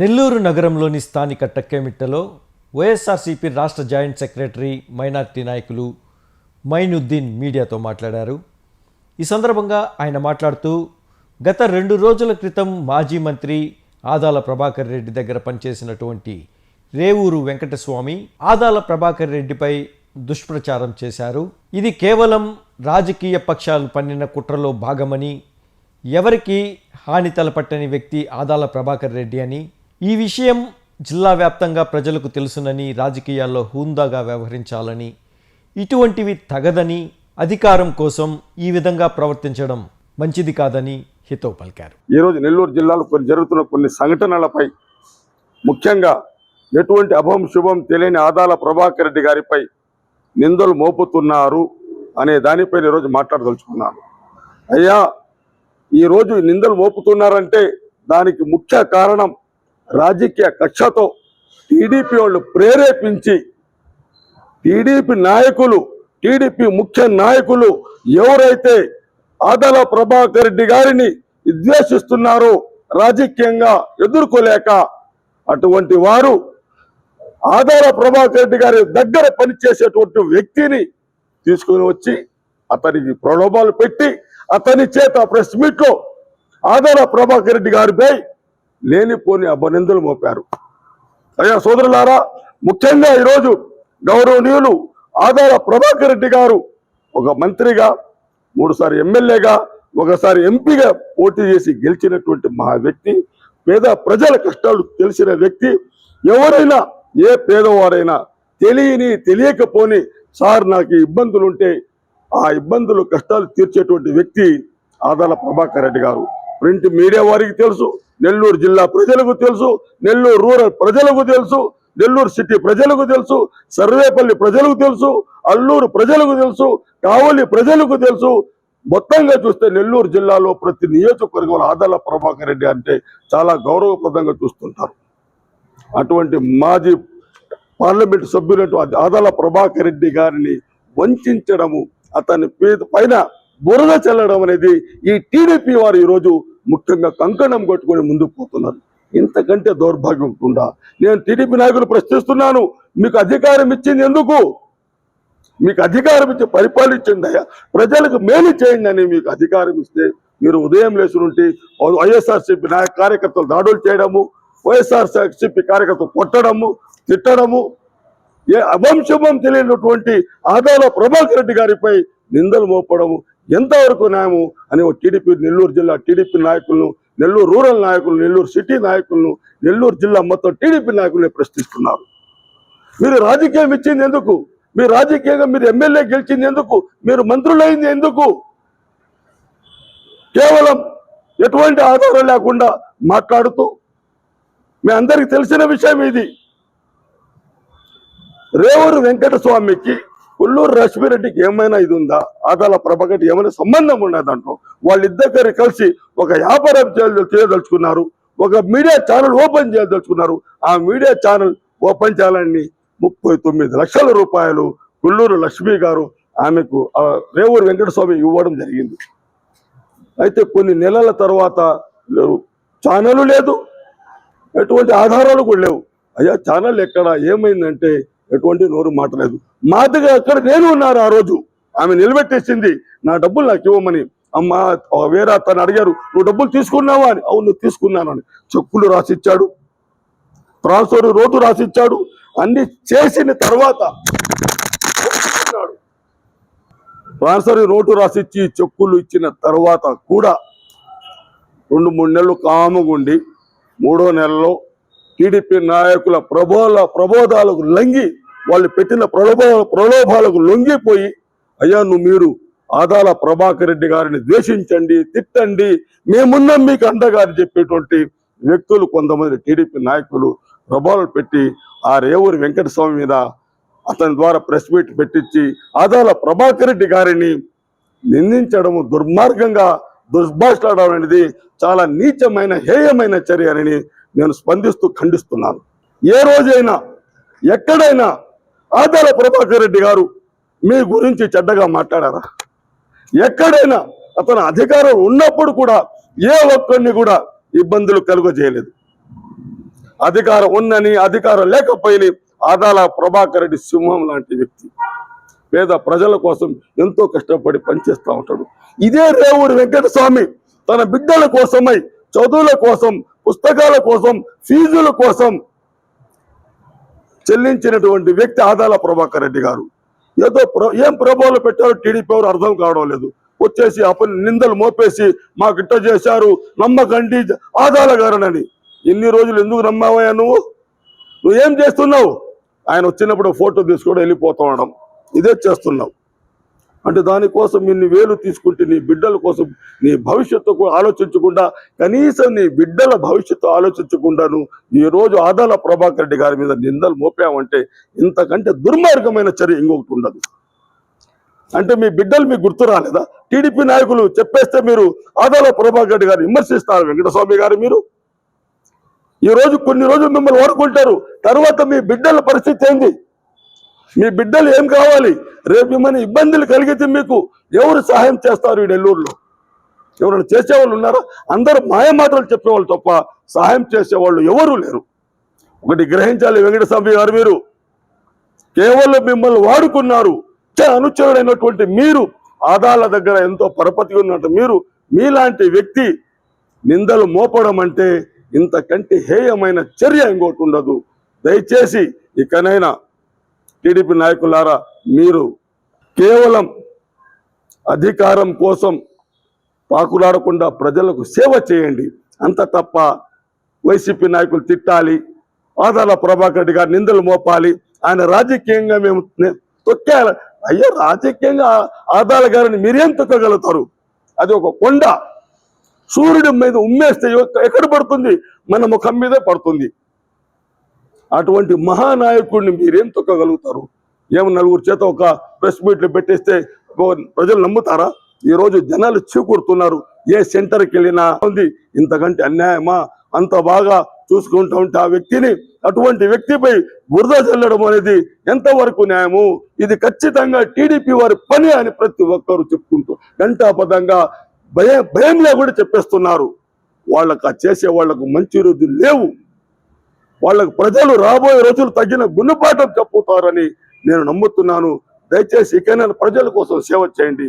నెల్లూరు నగరంలోని స్థానిక టక్కెమిట్టలో వైఎస్ఆర్సీపీ రాష్ట్ర జాయింట్ సెక్రటరీ మైనార్టీ నాయకులు మైనుద్దీన్ మీడియాతో మాట్లాడారు. ఈ సందర్భంగా ఆయన మాట్లాడుతూ గత రెండు రోజుల క్రితం మాజీ మంత్రి ఆదాల ప్రభాకర్ రెడ్డి దగ్గర పనిచేసినటువంటి రేవూరు వెంకటస్వామి ఆదాల ప్రభాకర్ రెడ్డిపై దుష్ప్రచారం చేశారు. ఇది కేవలం రాజకీయ పక్షాలు పన్నిన కుట్రలో భాగమని ఎవరికి హాని తలపట్టని వ్యక్తి ఆదాల ప్రభాకర్ రెడ్డి అని ఈ విషయం జిల్లా వ్యాప్తంగా ప్రజలకు తెలుసునని రాజకీయాల్లో హూందాగా వ్యవహరించాలని ఇటువంటివి తగదని అధికారం కోసం ఈ విధంగా ప్రవర్తించడం మంచిది కాదని హితవు పలికారు. ఈరోజు నెల్లూరు జిల్లాలో కొన్ని జరుగుతున్న కొన్ని సంఘటనలపై ముఖ్యంగా ఎటువంటి అభం శుభం తెలియని ఆదాల ప్రభాకర్ రెడ్డి గారిపై నిందలు మోపుతున్నారు అనే దానిపై ఈరోజు మాట్లాడదలుచుకున్నాను. అయ్యా ఈరోజు నిందలు మోపుతున్నారంటే దానికి ముఖ్య కారణం రాజకీయ కక్షతో టీడీపీ వాళ్ళు ప్రేరేపించి టీడీపీ నాయకులు టీడీపీ ముఖ్య నాయకులు ఎవరైతే ఆదల ప్రభాకర్ రెడ్డి గారిని విద్వేషిస్తున్నారో రాజకీయంగా ఎదుర్కోలేక అటువంటి వారు ఆదాల ప్రభాకర్ రెడ్డి గారి దగ్గర పనిచేసేటువంటి వ్యక్తిని తీసుకుని వచ్చి అతనికి ప్రలోభాలు పెట్టి అతని చేత ప్రెస్ మీట్లో ఆదాల ప్రభాకర్ రెడ్డి గారిపై లేనిపోని అభినందనలు మోపారు. అయ్యా సోదరులారా ముఖ్యంగా ఈరోజు గౌరవనీయులు ఆదాల ప్రభాకర్ రెడ్డి గారు ఒక మంత్రిగా మూడుసారి ఎమ్మెల్యేగా ఒకసారి ఎంపీగా పోటీ చేసి గెలిచినటువంటి మహా వ్యక్తి పేద ప్రజల కష్టాలు తెలిసిన వ్యక్తి ఎవరైనా ఏ పేదవారైనా తెలియని తెలియకపోని సార్ నాకు ఇబ్బందులుంటే ఇబ్బందులు ఉంటే ఆ ఇబ్బందులు కష్టాలు తీర్చేటువంటి వ్యక్తి ఆదాల ప్రభాకర్ రెడ్డి గారు. ప్రింట్ మీడియా వారికి తెలుసు నెల్లూరు జిల్లా ప్రజలకు తెలుసు నెల్లూరు రూరల్ ప్రజలకు తెలుసు నెల్లూరు సిటీ ప్రజలకు తెలుసు సర్వేపల్లి ప్రజలకు తెలుసు అల్లూరు ప్రజలకు తెలుసు కావలి ప్రజలకు తెలుసు. మొత్తంగా చూస్తే నెల్లూరు జిల్లాలో ప్రతి నియోజకవర్గంలో ఆదాల ప్రభాకర్ రెడ్డి అంటే చాలా గౌరవప్రదంగా చూస్తుంటారు. అటువంటి మాజీ పార్లమెంట్ సభ్యులైన ఆదాల ప్రభాకర్ రెడ్డి గారిని వంచడము అతని పైన బురద చల్లడం అనేది ఈ టీడీపీ వారు ఈరోజు ముఖ్యంగా కంకణం కొట్టుకొని ముందుకు పోతున్నారు. ఇంతకంటే దౌర్భాగ్యం ఉంటుందా? నేను టీడీపీ నాయకులు ప్రశ్నిస్తున్నాను. మీకు అధికారం ఇచ్చింది ఎందుకు? మీకు అధికారం ఇచ్చి పరిపాలించింది అయ్యా. ప్రజలకు మేలు చేయండి అని మీకు అధికారం ఇస్తే మీరు ఉదయం లేచునుంటే వైఎస్ఆర్సీపీ నాయక కార్యకర్తలు దాడులు చేయడము వైఎస్ఆర్సీపీ కార్యకర్తలు కొట్టడము తిట్టడము ఏ అవంశమం తెలియనటువంటి ఆదాల ప్రభాకర్ రెడ్డి గారిపై నిందలు మోపడము ఎంతవరకు న్యాయము అని ఓ టీడీపీ నెల్లూరు జిల్లా టీడీపీ నాయకులను నెల్లూరు రూరల్ నాయకులు నెల్లూరు సిటీ నాయకులను నెల్లూరు జిల్లా మొత్తం టీడీపీ నాయకుల్ని ప్రశ్నిస్తున్నారు. మీరు రాజకీయం ఇచ్చింది ఎందుకు? మీరు రాజకీయంగా మీరు ఎమ్మెల్యే గెలిచింది ఎందుకు? మీరు మంత్రులైంది ఎందుకు? కేవలం ఎటువంటి ఆధారం లేకుండా మాట్లాడుతూ మీ అందరికి తెలిసిన విషయం ఇది. రేవూరు వెంకటస్వామికి కొల్లూరు రశ్మిరెడ్డికి ఏమైనా ఇది ఉందా? ఆదాల ప్రభకటి ఏమైనా సంబంధం ఉన్నది దాంట్లో? వాళ్ళిద్దరు కలిసి ఒక వ్యాపారం చేయదలుచుకున్నారు. ఒక మీడియా ఛానల్ ఓపెన్ చేయదలుచుకున్నారు. ఆ మీడియా ఛానల్ ఓపెన్ చేయాలని ముప్పై తొమ్మిది లక్షల రూపాయలు కొల్లూరు లక్ష్మి గారు ఆమెకు రేవూరు వెంకటస్వామి ఇవ్వడం జరిగింది. అయితే కొన్ని నెలల తర్వాత లేవు. ఛానల్ లేదు. ఎటువంటి ఆధారాలు కూడా లేవు. అయ్యా ఛానల్ ఎక్కడ? ఏమైందంటే ఎటువంటి నోరు మాటలేదు. మాటగా అక్కడ నేను ఉన్నారు ఆ రోజు. ఆమె నిలబెట్టేసింది. నా డబ్బులు నాకు ఇవ్వమని. అమ్మ వేరే తను అడిగారు నువ్వు డబ్బులు తీసుకున్నావా? అని. అవును తీసుకున్నాను అని. చెక్కులు రాసిచ్చాడు. Transfer road రాసిచ్చాడు. అన్ని చేసిన తర్వాత ఒప్పుకున్నాడు. ట్రాన్స్ఫర్ రాసిచ్చి చెక్కులు ఇచ్చిన తర్వాత కూడా రెండు మూడు నెలలు కాముగుండి మూడో నెలలో టీడీపీ నాయకుల ప్రబోల ప్రబోధాలకు లొంగి వాళ్ళు పెట్టిన ప్రలోభ ప్రలోభాలకు లొంగిపోయి అయ్యా నువ్వు మీరు ఆదాల ప్రభాకర్ రెడ్డి గారిని ద్వేషించండి తిట్టండి మేమున్నాం మీకు అండగా అని చెప్పేటువంటి వ్యక్తులు కొంతమంది టీడీపీ నాయకులు ప్రభావాలు పెట్టి ఆ రేవూరి వెంకటస్వామి మీద అతని ద్వారా ప్రెస్ మీట్ పెట్టించి ఆదాల ప్రభాకర్ రెడ్డి గారిని నిందించడము దుర్మార్గంగా దుర్భాషలాడడం అనేది చాలా నీచమైన హేయమైన చర్య అని నేను స్పందిస్తూ ఖండిస్తున్నాను. ఏ రోజైనా ఎక్కడైనా ఆదాల ప్రభాకర్ రెడ్డి గారు మీ గురించి చెడ్డగా మాట్లాడారా? ఎక్కడైనా అతను అధికారం ఉన్నప్పుడు కూడా ఏ ఒక్కరిని కూడా ఇబ్బందులు కలుగజేయలేదు. అధికారం ఉన్నని అధికారం లేకపోయినా ఆదాల ప్రభాకర్ రెడ్డి సింహం లాంటి వ్యక్తి. పేద ప్రజల కోసం ఎంతో కష్టపడి పనిచేస్తూ ఉంటాడు. ఇదే రేవుడు వెంకటస్వామి తన బిడ్డల కోసమై చదువుల కోసం పుస్తకాల కోసం ఫీజుల కోసం చెల్లించినటువంటి వ్యక్తి ఆదాల ప్రభాకర్ రెడ్డి గారు. ఏదో ప్ర- ఏం ప్రభావాలు పెట్టారో టీడీపీ ఎవరు అర్థం కావడం లేదు. వచ్చేసి అప్పుడు నిందలు మోపేసి మాకు ఇట్ట చేశారు నమ్మకండి ఆదాల గారనని. ఇన్ని రోజులు ఎందుకు నమ్మావయ్యా నువ్వు? నువ్వేం చేస్తున్నావు? ఆయన వచ్చినప్పుడు ఫోటో తీసుకోవడం వెళ్ళిపోతా ఉండడం. ఇదే చేస్తున్నావు. అంటే దానికోసం ఇన్ని వేలు తీసుకుంటే నీ బిడ్డల కోసం నీ భవిష్యత్తు ఆలోచించకుండా కనీసం నీ బిడ్డల భవిష్యత్తు ఆలోచించకుండాను ఈ రోజు ఆదాల ప్రభాకర్ రెడ్డి గారి మీద నిందలు మోపామంటే ఇంతకంటే దుర్మార్గమైన చర్య ఇంకొకటి ఉండదు. అంటే మీ బిడ్డలు మీకు గుర్తు రాలేదా? టీడీపీ నాయకులు చెప్పేస్తే మీరు ఆదాల ప్రభాకర్ రెడ్డి గారు విమర్శిస్తారు వెంకటస్వామి గారు మీరు. ఈ రోజు కొన్ని రోజులు మిమ్మల్ని ఓడుకుంటారు తర్వాత మీ బిడ్డల పరిస్థితి ఏంది? మీ బిడ్డలు ఏం కావాలి? రేపు మిమ్మల్ని ఇబ్బందులు కలిగితే మీకు ఎవరు సహాయం చేస్తారు ఈ నెల్లూరులో? ఎవరైనా చేసేవాళ్ళు ఉన్నారా? అందరూ మాయ మాటలు చెప్పేవాళ్ళు తప్ప సహాయం చేసేవాళ్ళు ఎవరూ లేరు. ఒకటి గ్రహించాలి వెంకటస్వామి గారు మీరు. కేవలం మిమ్మల్ని వాడుకున్నారు. చ అనుచరుడైనటువంటి మీరు ఆదాల దగ్గర ఎంతో పరపతిగా ఉన్నట్టు మీరు మీలాంటి వ్యక్తి నిందలు మోపడం అంటే ఇంతకంటే హేయమైన చర్య ఇంకోటి ఉండదు. దయచేసి ఇకనైనా టీడీపీ నాయకులారా మీరు కేవలం అధికారం కోసం పాకులాడకుండా ప్రజలకు సేవ చేయండి. అంత తప్ప వైసీపీ నాయకులు తిట్టాలి ఆదాల ప్రభాకర్ రెడ్డి గారు నిందలు మోపాలి ఆయన రాజకీయంగా మేము నే- తొక్కేయాలి. అయ్యో రాజకీయంగా ఆదాల గారిని మీరేం తొక్కగలుగుతారు? అది ఒక కొండ. సూర్యుడి మీద ఉమ్మేస్తే ఎక్కడ పడుతుంది? మన ముఖం మీదే పడుతుంది. అటువంటి మహానాయకుడిని మీరేం తొక్కగలుగుతారు? ఏమో నలుగురు చేత ఒక ప్రెస్ మీట్లు పెట్టేస్తే ప్రజలు నమ్ముతారా? ఈ రోజు జనాలు చీకూడుతున్నారు ఏ సెంటర్కి వెళ్ళినా ఉంది. ఇంతకంటే అన్యాయమా? అంత బాగా చూసుకుంటూ ఉంటే ఆ వ్యక్తిని అటువంటి వ్యక్తిపై బురద చల్లడం అనేది ఎంతవరకు న్యాయము? ఇది ఖచ్చితంగా టీడీపీ వారి పని అని ప్రతి ఒక్కరు చెప్పుకుంటూ గంటాపదంగా భయం భయంలో కూడా చెప్పేస్తున్నారు. వాళ్ళకి ఆ చేసే వాళ్ళకు మంచి రోజులు లేవు. వాళ్ళకు ప్రజలు రాబోయే రోజులు తగిన గుణపాఠం చెప్పుతారని నేను నమ్ముతున్నాను. దయచేసి ఇకైనా ప్రజల కోసం సేవ చేయండి.